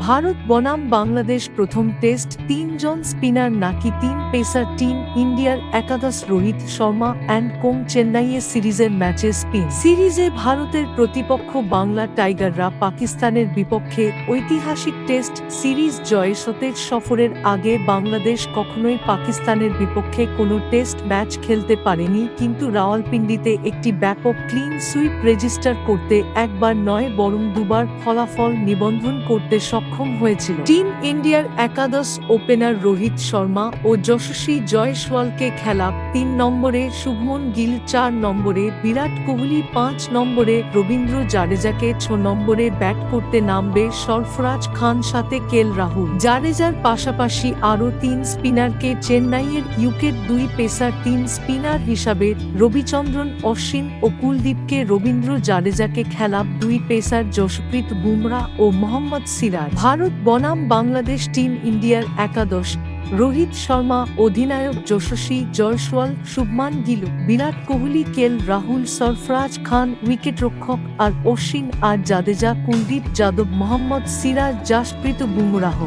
ভারত বনাম বাংলাদেশ প্রথম টেস্ট, তিনজন স্পিনার নাকি তিন পেসার টিম ইন্ডিয়ার একাদশ রোহিত শর্মা অ্যান্ড কোং চেন্নাইয়ে সিরিজের ম্যাচে স্পিন। সিরিজে ভারতের প্রতিপক্ষ বাংলা টাইগাররা পাকিস্তানের বিপক্ষে ঐতিহাসিক টেস্ট সিরিজ জয়ে সতেজ সফরের আগে বাংলাদেশ কখনোই পাকিস্তানের বিপক্ষে কোনো টেস্ট ম্যাচ খেলতে পারেনি, কিন্তু রাওয়ালপিন্ডিতে একটি ব্যাপক ক্লিন সুইপ রেজিস্টার করতে একবার নয় বরং দুবার ফলাফল নিবন্ধন করতে সক্ষম হয়েছিল। টিম ইন্ডিয়ার একাদশ ওপেনার রোহিত শর্মা ও যশস্বী জয়সওয়ালকে খেলা তিন নম্বরে, শুভমন গিল চার নম্বরে, বিরাট কোহলি পাঁচ নম্বরে, রবীন্দ্র জাডেজাকে ছ নম্বরে ব্যাট করতে নামবে সরফরাজ খান সাথে কেল রাহুল। জাডেজার পাশাপাশি আরও তিন স্পিনারকে চেন্নাইয়ের ইউকের দুই পেসার, তিন স্পিনার হিসাবে রবিচন্দ্রন, অশ্বিন ও কুলদীপকে রবীন্দ্র জাডেজাকে খেলা দুই পেসার যশপ্রীত বুমরা ও মোহাম্মদ সিরাজ। ভারত বনাম বাংলাদেশ টিম ইন্ডিয়ার একাদশ। রোহিত শর্মা, অধিনায়ক যশস্বী, জয়সওয়াল, শুভমান গিল, বিরাট কোহলি, কেল রাহুল, সরফরাজ খান, উইকেটরক্ষক আর অশ্বিন আর জাদেজা, কুলদীপ যাদব, মোহাম্মদ সিরাজ, জাসপ্রীত বুমরাহ।